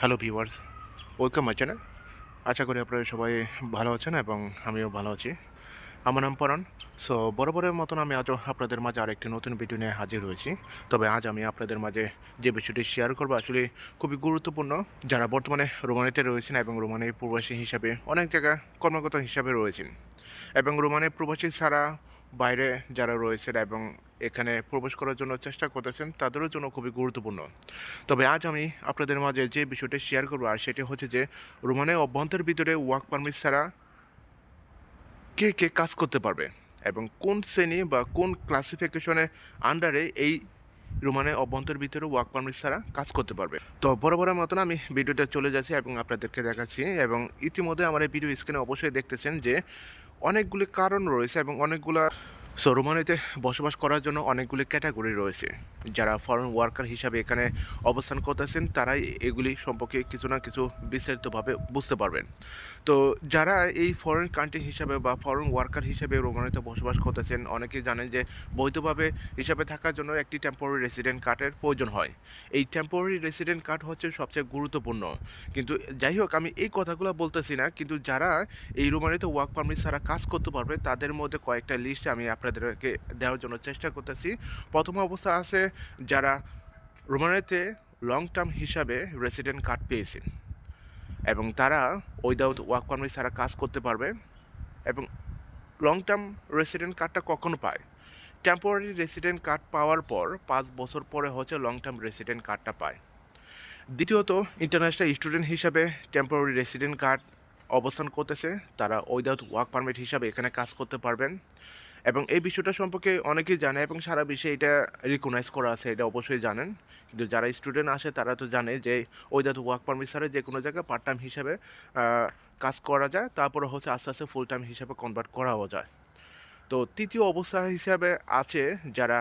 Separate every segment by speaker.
Speaker 1: Hello viewers welcome my channel আশা করি আপনারা সবাই ভালো আছেন এবং আমিও ভালো আছি। আমার নাম পরাণ সো বরাবরের মতন আমি আজও আপনাদের মাঝে আরেকটি নতুন ভিডিও নিয়ে হাজির হয়েছি। তবে আজ আমি আপনাদের মাঝে যে বিষয়টি শেয়ার করব আসলে খুবই গুরুত্বপূর্ণ। যারা বর্তমানে রোমানিতে রয়েছেন এবং রোমানি প্রবাসী হিসাবে অনেক জায়গায় কর্মগত হিসাবে রয়েছেন। এবং রোমানি প্রবাসী ছাড়া বাইরে যারা রয়েছেন এবং এখানে প্রবেশ করার জন্য চেষ্টা করতেছেন, তাদেরও জন্য খুবই গুরুত্বপূর্ণ। তবে আজ আমি আপনাদের মাঝে যে বিষয়টি শেয়ার করব, আর সেটি হচ্ছে যে রোমানের অভ্যন্তর ভিতরে ওয়ার্ক পারমিট ছাড়া কে কে কাজ করতে পারবে এবং কোন শ্রেণি বা কোন ক্লাসিফিকেশনে আন্ডারে এই রোমানের অভ্যন্তর ভিতরে ওয়ার্ক পারমিট ছাড়া কাজ করতে পারবে। তো বরাবরের মতন আমি ভিডিওটা চলে যাচ্ছি এবং আপনাদেরকে দেখাচ্ছি এবং ইতিমধ্যে আমার এই ভিডিও স্ক্রিনে অবশ্যই দেখতেছেন যে অনেকগুলি কারণ রয়েছে এবং অনেকগুলা সো রোমানিতে বসবাস করার জন্য অনেকগুলি ক্যাটাগরি রয়েছে। যারা ফরেন ওয়ার্কার হিসাবে এখানে অবস্থান করতেছেন, তারাই এগুলি সম্পর্কে কিছু না কিছু বিস্তারিতভাবে বুঝতে পারবেন। তো, যারা এই ফরেন কান্ট্রি হিসাবে বা ফরেন ওয়ার্কার হিসাবে রোমানিতে বসবাস করতেছেন, অনেকেই জানেন যে বৈধভাবে হিসাবে থাকার জন্য একটি টেম্পোরারি রেসিডেন্ট কার্ডের প্রয়োজন হয়। এই টেম্পোরারি রেসিডেন্ট কার্ড হচ্ছে সবচেয়ে গুরুত্বপূর্ণ। কিন্তু যাই হোক, আমি এই কথাগুলো বলতেছি না, কিন্তু যারা এই রোমানিতে ওয়ার্ক পারমিট ছাড়া কাজ করতে পারবে, তাদের মধ্যে কয়েকটা লিস্ট আমি আপনাদেরকে দেওয়ার জন্য চেষ্টা করতেছি। প্রথম অবস্থা আছে যারা রোমানিতে লং টার্ম হিসাবে রেসিডেন্ট কার্ড পেয়েছেন এবং তারা উইদাউট ওয়ার্ক পারমিট ছাড়া কাজ করতে পারবে এবং লং টার্ম রেসিডেন্ট কার্ডটা কখনো পায়। টেম্পোরারি রেসিডেন্ট কার্ড পাওয়ার পর পাঁচ বছর পরে হচ্ছে লং টার্ম রেসিডেন্ট কার্ডটা পায়। দ্বিতীয়ত ইন্টারন্যাশনাল স্টুডেন্ট হিসাবে টেম্পোরারি রেসিডেন্ট কার্ড অবস্থান করতেছে, তারা উইদাউট ওয়ার্ক পারমিট হিসাবে এখানে কাজ করতে পারবেন। এবং এই বিষয়টা সম্পর্কে অনেকেই জানে এবং সারা বিশ্বে এটা রিকগনাইজ করা আছে, এটা অবশ্যই জানেন। কিন্তু যারা স্টুডেন্ট আসে, তারা তো জানে যে উইদাউট ওয়ার্ক পারমিট ছাড়া যে কোনো জায়গায় পার্ট টাইম হিসাবে কাজ করা যায়। তারপরে হচ্ছে আস্তে আস্তে ফুল টাইম হিসাবে কনভার্ট করাও যায়। তো তৃতীয় অবস্থা হিসাবে আছে যারা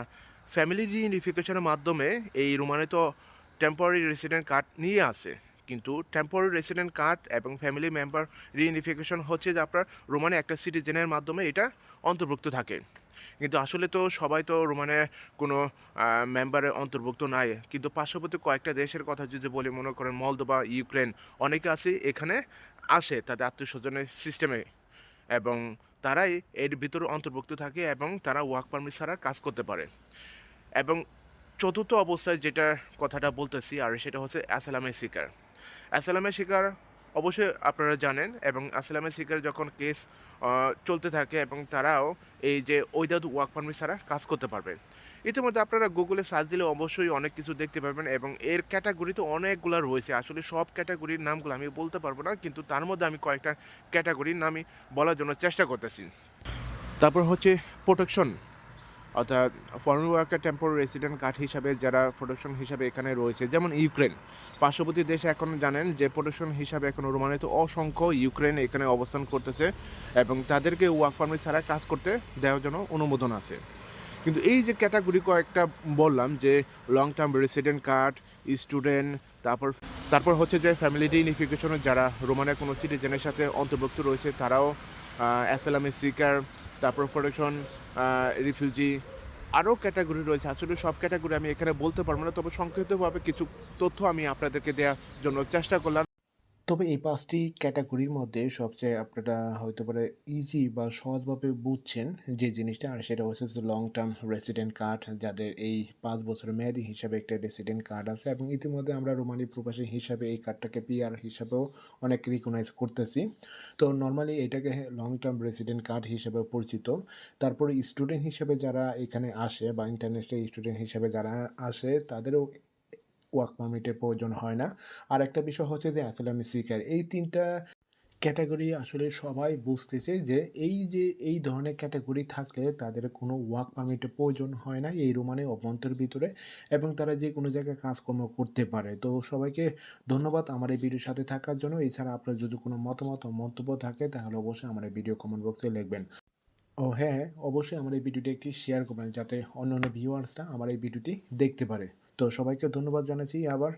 Speaker 1: ফ্যামিলি রিউনিফিকেশনের মাধ্যমে এই রোমানে তো টেম্পোরারি রেসিডেন্ট কার্ড নিয়ে আসে। কিন্তু টেম্পোরারি রেসিডেন্ট কার্ড এবং ফ্যামিলি মেম্বার রিউনিফিকেশন হচ্ছে যে আপনার রোমানে একটা সিটিজেনের মাধ্যমে এটা অন্তর্ভুক্ত থাকে। কিন্তু আসলে তো সবাই তো রোমানে কোনো মেম্বারের অন্তর্ভুক্ত নাই। কিন্তু পার্শ্ববর্তী কয়েকটা দেশের কথা যদি বলি, মনে করেন মলদোবা ইউক্রেন, অনেকে আছে এখানে আসে তাদের আত্মীয় স্বজনের সিস্টেমে এবং তারাই এর ভিতরে অন্তর্ভুক্ত থাকে এবং তারা ওয়ার্ক পারমিট ছাড়া কাজ করতে পারে। এবং চতুর্থ অবস্থায় যেটা কথাটা বলতেছি, আর সেটা হচ্ছে অ্যাসালামের শিকার অ্যাসালামের শিকার অবশ্যই আপনারা জানেন এবং অ্যাসালামের শিকার যখন কেস চলতে থাকে এবং তারাও এই যে উইদাউট ওয়ার্ক পারমিট ছাড়া কাজ করতে পারবে। ইতিমধ্যে আপনারা গুগলে সার্চ দিলে অবশ্যই অনেক কিছু দেখতে পাবেন এবং এর ক্যাটাগরিতে অনেকগুলো রয়েছে। আসলে সব ক্যাটাগরির নামগুলো আমি বলতে পারব না, কিন্তু তার মধ্যে আমি কয়েকটা ক্যাটাগরির নামই বলার জন্য চেষ্টা করতেছি। তারপর হচ্ছে প্রোটেকশন অর্থাৎ foreign worker temporary resident card হিসাবে যারা প্রোটেকশন হিসাবে এখানে রয়েছে, যেমন ইউক্রেন পার্শ্ববর্তী দেশ এখন জানেন যে প্রোটেকশন হিসাবে এখন রোমানিত অসংখ্য ইউক্রেন এখানে অবস্থান করতেছে এবং তাদেরকে ওয়ার্ক পারমিট ছাড়া কাজ করতে দেওয়ার জন্য অনুমোদন আছে। কিন্তু এই যে ক্যাটাগরি কয়েকটা বললাম যে long term resident card student তারপর তারপর হচ্ছে যে ফ্যামিলি রিউনিফিকেশনের যারা রোমানের কোনো সিটিজেনের সাথে অন্তর্ভুক্ত রয়েছে, তারাও অ্যাসালামি সিকার, তারপর প্রোটেকশন রিফিউজি, আরও ক্যাটাগরি রয়েছে। আসলে সব ক্যাটাগরি আমি এখানে বলতে পারব না, তবে সংক্ষিপ্তভাবে কিছু তথ্য আমি আপনাদেরকে দেওয়ার জন্য চেষ্টা করলাম।
Speaker 2: তবে এই পাঁচটি ক্যাটাগরির মধ্যে সবচেয়ে আপনারা হয়তো পারে ইজি বা সহজভাবে বুঝছেন যে জিনিসটা, আর সেটা হচ্ছে লং টার্ম রেসিডেন্ট কার্ড যাদের এই পাঁচ বছরের মেয়াদি হিসাবে একটা রেসিডেন্ট কার্ড আছে এবং ইতিমধ্যে আমরা রোমানি প্রবাসী হিসাবে এই কার্ডটাকে পিআর হিসাবেও অনেক রিকগনাইজ করতেছি। তো নর্মালি এটাকে লং টার্ম রেসিডেন্ট কার্ড হিসেবে পরিচিত। তারপরে স্টুডেন্ট হিসেবে যারা এখানে আসে বা ইন্টারন্যাশনাল স্টুডেন্ট হিসেবে যারা আসে, তাদেরও ওয়ার্ক পারমিটের প্রয়োজন হয় না। আর একটা বিষয় হচ্ছে যে অ্যাসালামি সিকার এই তিনটা ক্যাটাগরি আসলে সবাই বুঝতেছে যে, এই যে, এই ধরনের ক্যাটাগরি থাকলে তাদের কোনো ওয়ার্ক পারমিটের প্রয়োজন হয় না এই রোমানে অভ্যন্তর ভিতরে এবং তারা যে কোনো জায়গায় কাজকর্ম করতে পারে। তো সবাইকে ধন্যবাদ আমার এই ভিডিওর সাথে থাকার জন্য। এছাড়া আপনার যদি কোনো মতামত মন্তব্য থাকে, তাহলে অবশ্যই আমার এই ভিডিও কমেন্ট বক্সে লিখবেন। ও হ্যাঁ অবশ্যই আমার এই ভিডিওটি একটি শেয়ার করবেন যাতে অন্য অন্য ভিউয়ার্সরা আমার এই ভিডিওটি দেখতে পারে। তো সবাইকে ধন্যবাদ জানাচ্ছি আবার।